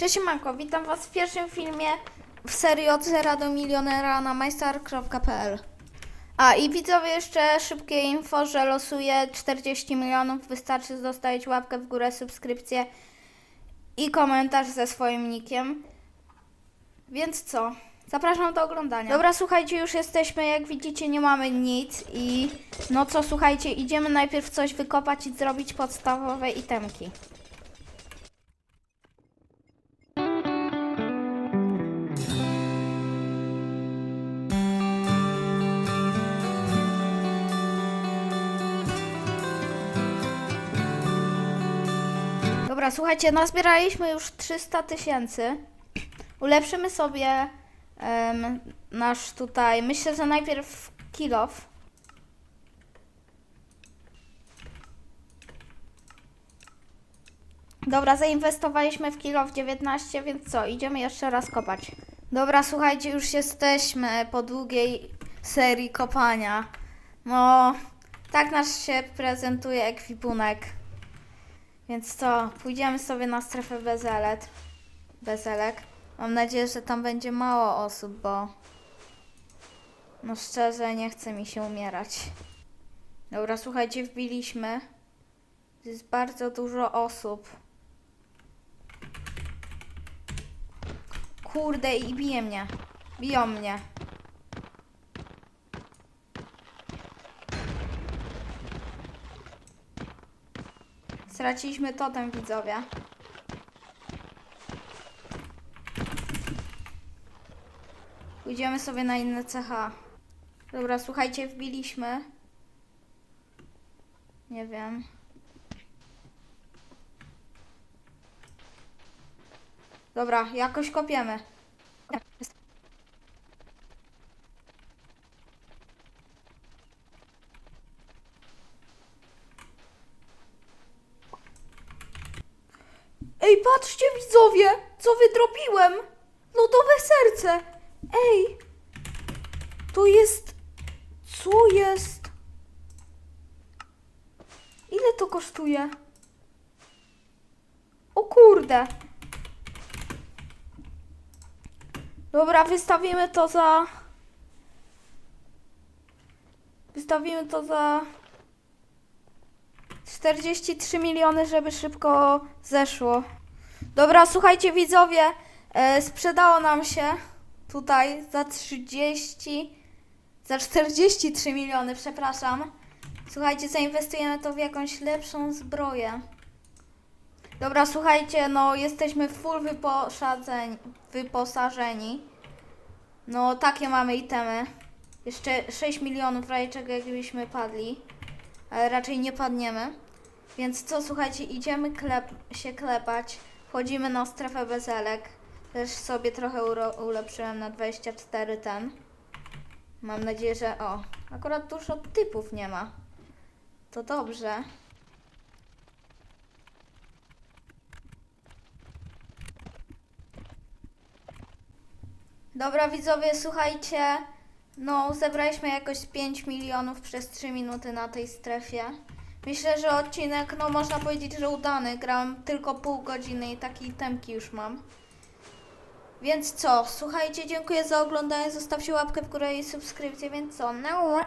Cześć Manko, witam Was w pierwszym filmie w serii od zera do milionera na majstar.pl A i widzowie jeszcze szybkie info, że losuję 40 milionów, wystarczy zostawić łapkę w górę, subskrypcję i komentarz ze swoim nickiem. Więc co? Zapraszam do oglądania. Dobra, słuchajcie, już jesteśmy, jak widzicie nie mamy nic i no co, słuchajcie, idziemy najpierw coś wykopać i zrobić podstawowe itemki. Słuchajcie, nazbieraliśmy już 300 tysięcy. Ulepszymy sobie em, nasz tutaj, myślę, że najpierw kilof. Dobra, zainwestowaliśmy w kilof 19, więc co, idziemy jeszcze raz kopać. Dobra, słuchajcie, już jesteśmy po długiej serii kopania. No, tak nasz się prezentuje ekwipunek. Więc co, pójdziemy sobie na strefę bezelet. Bezelek. Mam nadzieję, że tam będzie mało osób, bo no szczerze nie chce mi się umierać. Dobra, słuchajcie, wbiliśmy. Jest bardzo dużo osób. Kurde, i bije mnie. Biją mnie. Straciliśmy totem, widzowie. Pójdziemy sobie na inne CH. Dobra, słuchajcie, wbiliśmy. Nie wiem. Dobra, jakoś kopiemy. Ej, patrzcie widzowie, co wydrobiłem! Lodowe serce! Ej! To jest... Co jest? Ile to kosztuje? O kurde! Dobra, wystawimy to za... Wystawimy to za... 43 miliony, żeby szybko zeszło. Dobra, słuchajcie widzowie, e, sprzedało nam się tutaj za 30, za 43 miliony, przepraszam. Słuchajcie, zainwestujemy to w jakąś lepszą zbroję. Dobra, słuchajcie, no jesteśmy full wyposażeni. No takie mamy itemy. Jeszcze 6 milionów, razie czego jakbyśmy padli. Ale raczej nie padniemy. Więc co, słuchajcie, idziemy klep się klepać. Wchodzimy na strefę bezelek. Też sobie trochę ulepszyłem na 24 ten. Mam nadzieję, że o, akurat dużo typów nie ma. To dobrze. Dobra widzowie, słuchajcie. No, zebraliśmy jakoś 5 milionów przez 3 minuty na tej strefie. Myślę, że odcinek, no można powiedzieć, że udany. Grałem tylko pół godziny i takie temki już mam. Więc co, słuchajcie, dziękuję za oglądanie. Zostawcie łapkę w górę i subskrypcję, więc co, no.